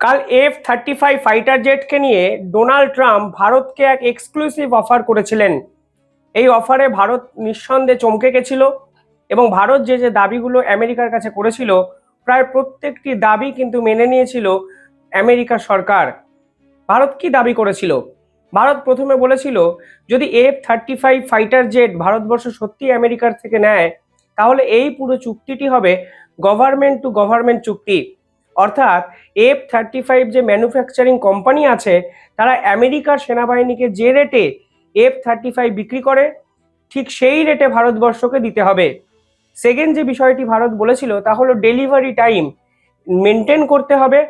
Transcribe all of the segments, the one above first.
কাল F thirty five fighter জেটকে নিয়ে ডোনাল্ড ট্রাম্প ভারতকে এক এক্সক্লুসিভ অফার করেছিলেন। এই অফারে ভারত নিঃসন্দেহে চমকে গেছিল এবং ভারত যে যে দাবিগুলো আমেরিকার কাছে করেছিল, প্রায় প্রত্যেকটি দাবি কিন্তু মেনে নিয়েছিল আমেরিকা সরকার। ভারত কি দাবি করেছিল? ভারত প্রথমে বলেছিল, যদি F thirty five fighter jet Bharatvarsha সত্যি আমেরিকার থেকে নেয়, তাহলে এই পুরো চুক্তিটি হবে গভর্নমেন্ট টু গভর্নমেন্ট চুক্তি। অর্থাৎ এফ থার্টি ফাইভ যে ম্যানুফ্যাকচারিং কোম্পানি আছে, তারা আমেরিকার সেনাবাহিনীকে যে রেটে এফ থার্টি ফাইভ বিক্রি করে, ঠিক সেই রেটে ভারতবর্ষকে দিতে হবে। সেকেন্ড যে বিষয়টি ভারত বলেছিল, তা হলো ডেলিভারি টাইম মেনটেন করতে হবে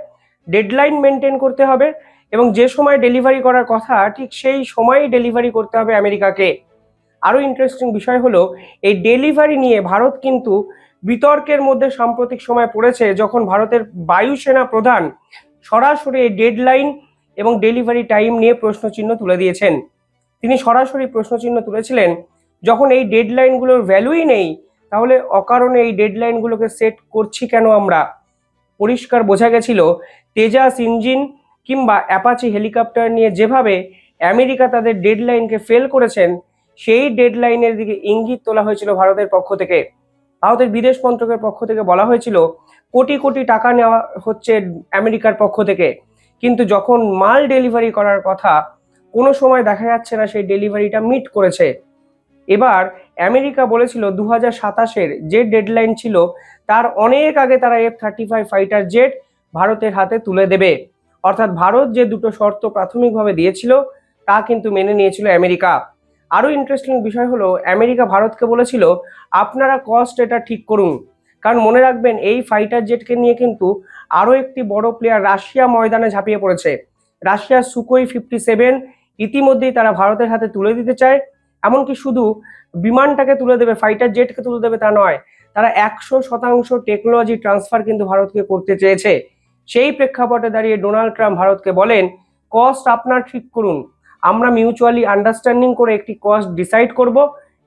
ডেডলাইন মেনটেন করতে হবে, এবং যে সময় ডেলিভারি করার কথা, ঠিক সেই সময়ই ডেলিভারি করতে হবে আমেরিকাকে। আরও ইন্টারেস্টিং বিষয় হলো, এই ডেলিভারি নিয়ে ভারত কিন্তু বিতর্কের মধ্যে সাম্প্রতিক সময় পড়েছে যখন ভারতের বায়ুসেনা প্রধান সরাসরি ডেডলাইন এবং ডেলিভারি টাইম নিয়ে প্রশ্নচিহ্ন তুলে দিয়েছেন। তিনি সরাসরি প্রশ্নচিহ্ন তুলেছিলেন, যখন এই ডেডলাইনগুলোর ভ্যালুই নেই, তাহলে অকারণে এই ডেডলাইনগুলোকে সেট করছি কেন আমরা? পরিষ্কার বোঝা গেছিল, তেজাস ইঞ্জিন কিংবা অ্যাপাচি হেলিকপ্টার নিয়ে যেভাবে আমেরিকা তাদের ডেডলাইনকে ফেল করেছেন, সেই ডেডলাইনের দিকে ইঙ্গিত তোলা হয়েছিল ভারতের পক্ষ থেকে। ভারতের বিদেশ মন্ত্রকের পক্ষ থেকে বলা হয়েছিল, কোটি কোটি টাকা নেওয়া হচ্ছে আমেরিকার পক্ষ থেকে। কিন্তু যখন মাল ডেলিভারি করার কথা কোনো সময় দেখা যাচ্ছে না, সেই ডেলিভারিটা মিট করেছে। এবার আমেরিকা বলেছিল দু হাজার সাতাশের যে ডেডলাইন ছিল, তার অনেক আগে তারা F thirty five fighter jet ভারতের হাতে তুলে দেবে। অর্থাৎ ভারত যে দুটো শর্ত প্রাথমিকভাবে দিয়েছিল, তা কিন্তু মেনে নিয়েছিল আমেরিকা। আরও ইন্টারেস্টিং বিষয় হলো, আমেরিকা ভারতকে বলেছিল, আপনারা কস্ট এটা ঠিক করুন। কারণ মনে রাখবেন, এই ফাইটার জেটকে নিয়ে কিন্তু আরও একটি বড় প্লেয়ার রাশিয়া ময়দানে ঝাঁপিয়ে পড়েছে। রাশিয়ার সুকোই ফিফটি সেভেন ইতিমধ্যেই তারা ভারতের হাতে তুলে দিতে চায়। এমনকি শুধু বিমানটাকে তুলে দেবে ফাইটার জেটকে তুলে দেবে তা নয়, তারা একশো শতাংশ টেকনোলজি ট্রান্সফার কিন্তু ভারতকে করতে চেয়েছে। সেই প্রেক্ষাপটে দাঁড়িয়ে ডোনাল্ড ট্রাম্প ভারতকে বলেন কস্ট আপনার ঠিক করুন। আমরা মিউচুয়ালি আন্ডারস্ট্যান্ডিং করে একটি কস্ট ডিসাইড করব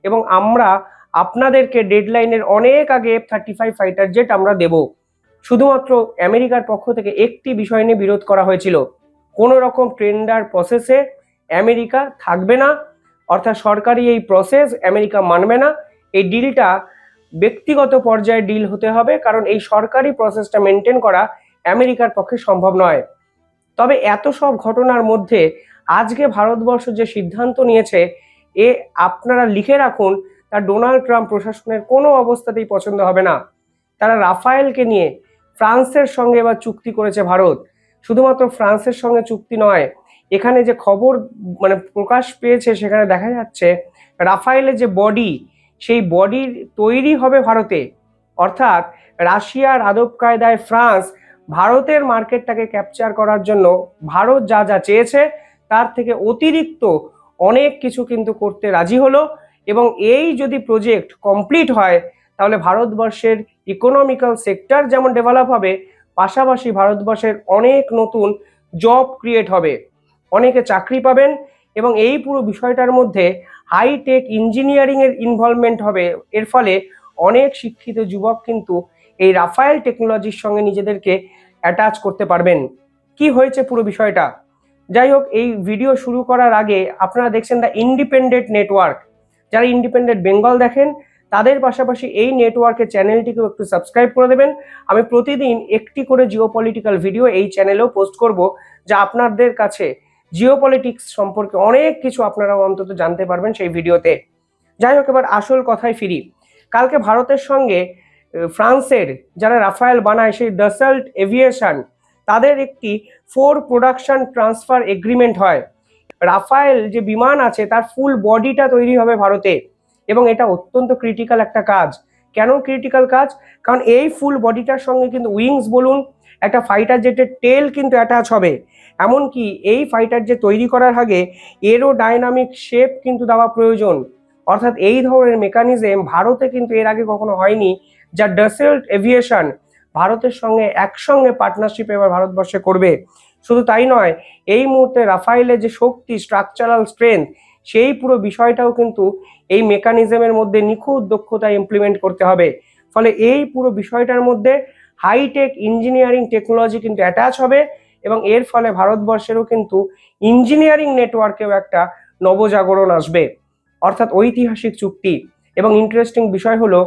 এবং আমরা আপনাদেরকে ডেডলাইনের অনেক আগে F thirty five fighter jet আমরা দেব। শুধুমাত্র আমেরিকার পক্ষ থেকে একটি বিষয় নিয়ে বিরোধ করা হয়েছিল। কোনো রকম টেন্ডার প্রসেসে আমেরিকা থাকবে না, অর্থাৎ সরকারি এই প্রসেস আমেরিকা মানবে না। এই ডিলটা ব্যক্তিগত পর্যায়ে ডিল হতে হবে, কারণ এই সরকারি প্রসেসটা মেনটেন করা আমেরিকার পক্ষে সম্ভব নয়। তবে এত সব ঘটনার মধ্যে আজকে ভারতবর্ষ যে সিদ্ধান্ত নিয়েছে, এ আপনারা লিখে রাখুন, তা ডোনাল্ড ট্রাম্প প্রশাসনের কোনো অবস্থাতেই পছন্দ হবে না। তারা রাফায়েলকে নিয়ে ফ্রান্সের সঙ্গে এবার চুক্তি করেছে ভারত। শুধুমাত্র ফ্রান্সের সঙ্গে চুক্তি নয়, এখানে যে খবর মানে প্রকাশ পেয়েছে, সেখানে দেখা যাচ্ছে রাফায়েলের যে বডি, সেই বডির তৈরি হবে ভারতে। অর্থাৎ রাশিয়ার আদব কায়দায় ফ্রান্স ভারতের মার্কেটটাকে ক্যাপচার করার জন্য ভারত যা যা চেয়েছে তার থেকে অতিরিক্ত অনেক কিছু কিন্তু করতে রাজি হলো এবং এই যদি প্রজেক্ট কমপ্লিট হয়, তাহলে ভারতবর্ষের ইকোনমিক্যাল সেক্টর যেমন ডেভেলপ হবে, পাশাপাশি ভারতবর্ষের অনেক নতুন জব ক্রিয়েট হবে। অনেকে চাকরি পাবেন এবং এই পুরো বিষয়টার মধ্যে হাইটেক ইঞ্জিনিয়ারিংয়ের ইনভলভমেন্ট হবে। এর ফলে অনেক শিক্ষিত যুবক কিন্তু এই রাফায়েল টেকনোলজির সঙ্গে নিজেদেরকে অ্যাটাচ করতে পারবেন। কি হয়েছে পুরো বিষয়টা? যাই হোক এই ভিডিও শুরু করার আগে আপনারা দেখছেন দ্য ইন্ডিপেন্ডেন্ট নেটওয়ার্ক যারা ইন্ডিপেন্ডেন্ট বেঙ্গল দেখেন, তাদের পাশাপাশি এই নেটওয়ার্কের চ্যানেলটিকেও একটু সাবস্ক্রাইব করে দেবেন। আমি প্রতিদিন একটি করে জিও পলিটিক্যাল ভিডিও এই চ্যানেলেও পোস্ট করব, যা আপনাদের কাছে জিও পলিটিক্স সম্পর্কে অনেক কিছু আপনারা অন্তত জানতে পারবেন সেই ভিডিওতে যাই হোক এবার আসল কথায় ফিরি। কালকে ভারতের সঙ্গে ফ্রান্সের যারা রাফায়েল বানায়, সেই দাসাল্ট এভিয়েশন তাদের একটি ফোর প্রোডাকশন ট্রান্সফার এগ্রিমেন্ট হয়। রাফায়েল যে বিমান আছে, তার ফুল বডিটা তৈরি হবে ভারতে এবং এটা অত্যন্ত ক্রিটিক্যাল একটা কাজ। কেন ক্রিটিক্যাল কাজ? কারণ এই ফুল বডিটার সঙ্গে কিন্তু উইংস বলুন, একটা ফাইটার জেটের টেল কিন্তু অ্যাটাচ হবে। এমনকি এই ফাইটার জেট তৈরি করার আগে এরও ডাইনামিক শেপ কিন্তু দেওয়া প্রয়োজন। অর্থাৎ এই ধরনের মেকানিজম ভারতে কিন্তু এর আগে কখনো হয়নি, যা ডাসেল্ট এভিয়েশন ভারতের সঙ্গে একসঙ্গে পার্টনারশিপ এবার ভারতবর্ষে করবে। শুধু তাই নয়, এই মুহূর্তে রাফাইলের যে শক্তি স্ট্রাকচারাল স্ট্রেংথ সেই পুরো বিষয়টাও কিন্তু এই মেকানিজমের মধ্যে নিখুঁত দক্ষতা ইমপ্লিমেন্ট করতে হবে। ফলে এই পুরো বিষয়টার মধ্যে হাইটেক ইঞ্জিনিয়ারিং টেকনোলজি কিন্তু অ্যাটাচ হবে এবং এর ফলে ভারতবর্ষেরও কিন্তু ইঞ্জিনিয়ারিং নেটওয়ার্কেও একটা নবজাগরণ আসবে। অর্থাৎ ঐতিহাসিক চুক্তি। এবং ইন্টারেস্টিং বিষয় হলো,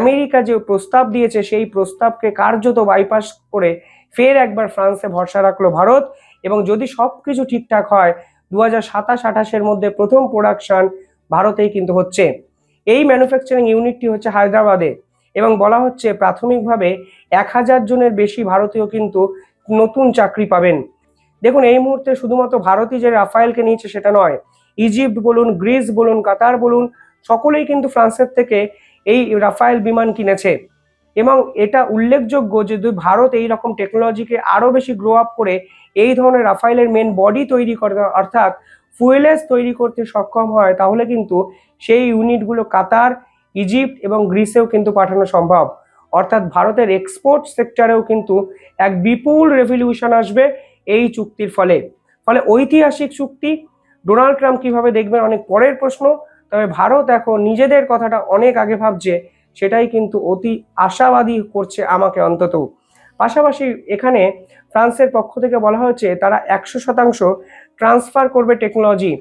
আমেরিকা যে প্রস্তাব দিয়েছে, সেই প্রস্তাবকে কার্যত বাইপাস করে ফের একবার ফ্রান্সে ভরসা রাখল ভারত এবং যদি সব কিছু ঠিকঠাক হয় দু হাজার সাতাশ, আঠাশের মধ্যে প্রথম প্রোডাকশন ভারতেই কিন্তু হচ্ছে। এই ম্যানুফ্যাকচারিং ইউনিটটি হচ্ছে হায়দ্রাবাদে এবং বলা হচ্ছে প্রাথমিকভাবে এক হাজার জনের বেশি ভারতীয় কিন্তু নতুন চাকরি পাবেন। দেখুন, এই মুহূর্তে শুধুমাত্র ভারতই যে রাফায়েলকে নিয়েছে সেটা নয়, ইজিপ্ট বলুন, গ্রিস বলুন, কাতার বলুন সকলেই কিন্তু ফ্রান্সের থেকে এই রাফায়েল বিমান কিনেছে। এবং এটা উল্লেখযোগ্য যে যদি ভারত এই রকম টেকনোলজিকে আরও বেশি গ্রো আপ করে এই ধরনের রাফায়েলের মেন বডি তৈরি করে অর্থাৎ ফুয়েলেস তৈরি করতে সক্ষম হয়, তাহলে কিন্তু সেই ইউনিটগুলো কাতার, ইজিপ্ট এবং গ্রিসেও কিন্তু পাঠানো সম্ভব। অর্থাৎ ভারতের এক্সপোর্ট সেক্টরেও কিন্তু এক বিপুল রেভলিউশন আসবে এই চুক্তির ফলে। ফলে ঐতিহাসিক চুক্তি, ডোনাল্ড ট্রাম্প কীভাবে দেখবেন অনেক পরের প্রশ্ন। তবে ভারত এখন নিজেদের কথাটা অনেক আগে ভাবছে, সেটাই কিন্তু অতি আশাবাদী করছে আমাকে অন্তত। পাশাপাশি এখানে ফ্রান্সের পক্ষ থেকে বলা হয়েছে, তারা একশো শতাংশ ট্রান্সফার করবে টেকনোলজি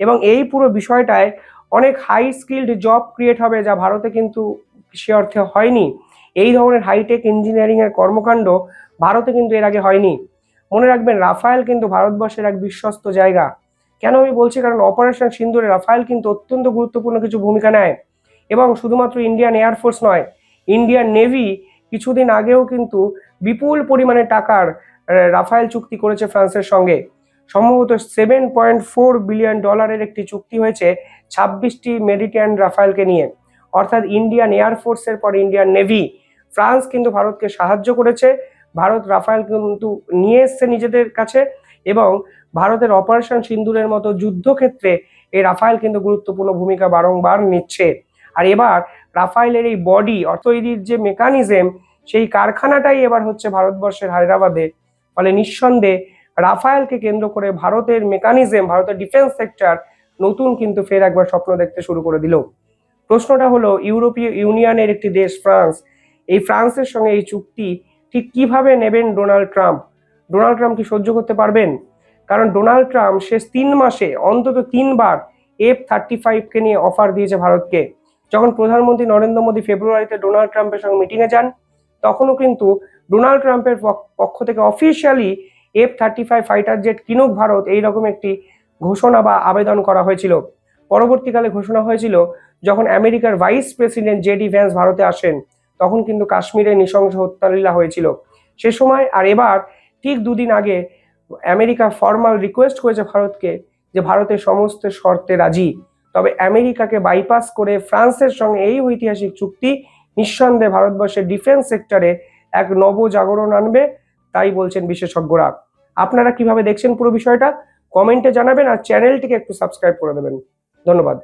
এবং এই পুরো বিষয়টায় অনেক হাই স্কিল্ড জব ক্রিয়েট হবে যা ভারতে কিন্তু সে অর্থে হয়নি। এই ধরনের হাইটেক ইঞ্জিনিয়ারিংয়ের কর্মকাণ্ড ভারতে কিন্তু এর আগে হয়নি। মনে রাখবেন, রাফায়েল কিন্তু ভারতবর্ষের এক বিশ্বস্ত জায়গা। কেন আমি বলছি? কারণ অপারেশন সিন্দুরে রাফায়েল কিন্তু অত্যন্ত গুরুত্বপূর্ণ কিছু ভূমিকা নেয়। এবং শুধুমাত্র ইন্ডিয়ান এয়ারফোর্স নয় ইন্ডিয়ান নেভি কিছুদিন আগেও কিন্তু বিপুল পরিমাণে টাকার রাফায়েল চুক্তি করেছে ফ্রান্সের সঙ্গে। সম্ভবত সেভেন পয়েন্ট ফোর বিলিয়ন ডলারের একটি চুক্তি হয়েছে ছাব্বিশটি মেডিটেরিয়ান রাফায়েলকে নিয়ে। অর্থাৎ ইন্ডিয়ান এয়ারফোর্সের পর ইন্ডিয়ান নেভি ফ্রান্স কিন্তু ভারতকে সাহায্য করেছে। ভারত রাফায়েল কিন্তু নিয়ে এসছে নিজেদের কাছে। এবং ভারতের অপারেশন সিন্দুরের মতো যুদ্ধক্ষেত্রে এই রাফায়েল কিন্তু গুরুত্বপূর্ণ ভূমিকা বারংবার নিচ্ছে। আর এবার রাফায়েলের এই বডি তৈরির যে মেকানিজম, সেই কারখানাটাই এবার হচ্ছে ভারতবর্ষের হায়দ্রাবাদে। ফলে নিঃসন্দেহে রাফায়েলকে কেন্দ্র করে ভারতের মেকানিজম, ভারতের ডিফেন্স সেক্টর নতুন কিন্তু ফের একবার স্বপ্ন দেখতে শুরু করে দিল। প্রশ্নটা হলো, ইউরোপীয় ইউনিয়নের একটি দেশ ফ্রান্স, এই ফ্রান্সের সঙ্গে এই চুক্তি ঠিক কীভাবে নেবেন ডোনাল্ড ট্রাম্প? ডোনাল্ড ট্রাম্প কি সহ্য করতে পারবেন? কারণ ডোনাল্ড ট্রাম্প শেষ তিন মাসে অন্তত তিনবার এফ থার্টি ফাইভকে নিয়ে অফার দিয়েছে ভারতকে। যখন প্রধানমন্ত্রী নরেন্দ্র মোদী ফেব্রুয়ারিতে ডোনাল্ড ট্রাম্পের সঙ্গে মিটিংয়ে যান, তখনও কিন্তু ডোনাল্ড ট্রাম্পের পক- পক্ষ থেকে officially F thirty five fighter jet কিনুক Bharat এইরকম একটি ঘোষণা বা আবেদন করা হয়েছিল। পরবর্তীকালে ঘোষণা হয়েছিল, যখন আমেরিকার ভাইস প্রেসিডেন্ট জেডি ভ্যান্স ভারতে আসেন, তখন কিন্তু কাশ্মীরে নৃশংস হত্যালীলা হয়েছিল। সে সময় আর এবার ঠিক দুদিন আগে আমেরিকা ফর্মাল রিকোয়েস্ট করেছে ভারতকে যে ভারতের সমস্ত শর্তে রাজি। তবে আমেরিকাকে বাইপাস করে ফ্রান্সের সঙ্গে এই ঐতিহাসিক চুক্তি নিঃসন্দেহে ভারতবর্ষের ডিফেন্স সেক্টরে এক নবজাগরণ আনবে, তাই বলছেন বিশেষজ্ঞরা। আপনারা কীভাবে দেখছেন পুরো বিষয়টা? কমেন্টে জানাবেন আর চ্যানেলটিকে একটু সাবস্ক্রাইব করে দেবেন। ধন্যবাদ।